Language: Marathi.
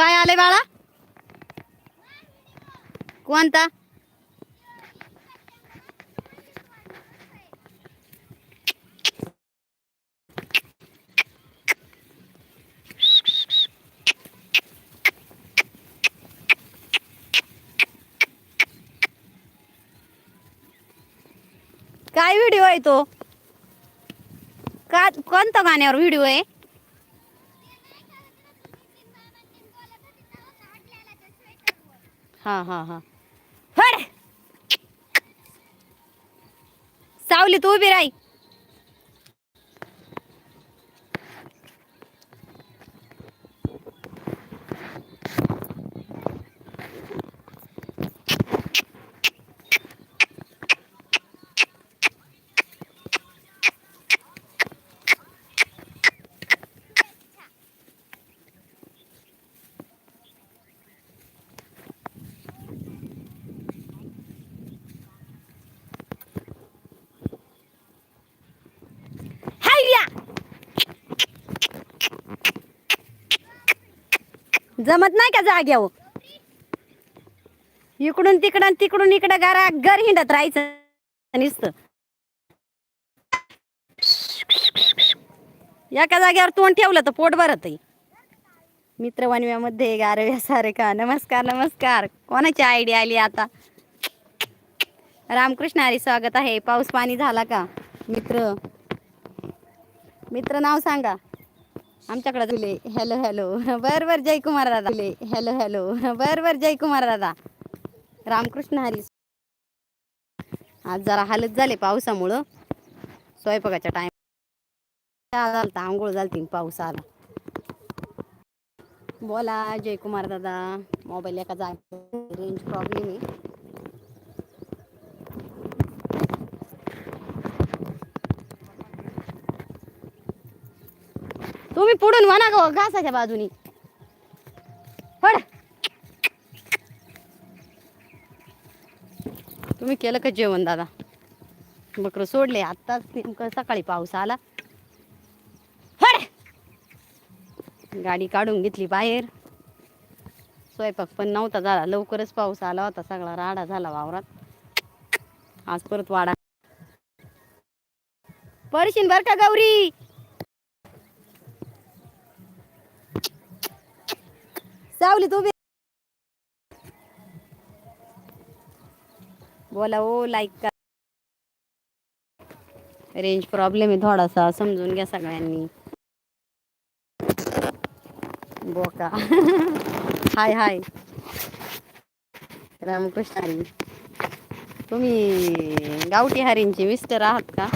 काय आले बाळा कोणता काय व्हिडिओ आहे तो का कोणता गाण्यावर व्हिडिओ आहे हां हां हां. फड सावली तू उभी राही. जमत नाही का जाग्यावर हो? इकडून तिकडं तिकडून इकडं गारा घर हिंडत राहायचं नुसतं. एका जागेवर तोंड ठेवलं तर पोट भरत मित्र वनव्यामध्ये गारव्या सारे का नमस्कार नमस्कार. कोणाची आयडिया आली आता? रामकृष्ण हरी स्वागत आहे. पाऊस पाणी झाला का? मित्र. मित्र नाव सांगा. आमच्याकडे दिले हॅलो हॅलो बर बर जय कुमार दादा. दिले हॅलो हॅलो बर बर जय कुमार दादा. रामकृष्ण हरी. आज जरा हालत झाले पावसामुळं. स्वयंपाकाच्या टाइम झालता आंघोळ झालती पाऊस आला बोला जय कुमार दादा. मोबाईल एका जाय रेंज प्रॉब्लेम आहे. तुम्ही पुढून म्हणा गो घासाच्या बाजूनी. पड. तुम्ही केलं का जेवण दादा? बकरं सोडले आत्ताच नेमकं सकाळी पाऊस आला. गाडी काढून घेतली बाहेर. स्वयंपाक पण नव्हता झाला. लवकरच पाऊस आला होता. सगळा राडा झाला वावरात. आज परत वाडा. परशीन बर का गौरी? सावली तू बी बोला ओ लाईक का रेंज प्रॉब्लेम आहे थोडासा समजून घ्या सगळ्यांनी. बोका. हाय हाय रामकृष्ण हरी. तुम्ही गावठी हरींचे मिस्टर आहात का?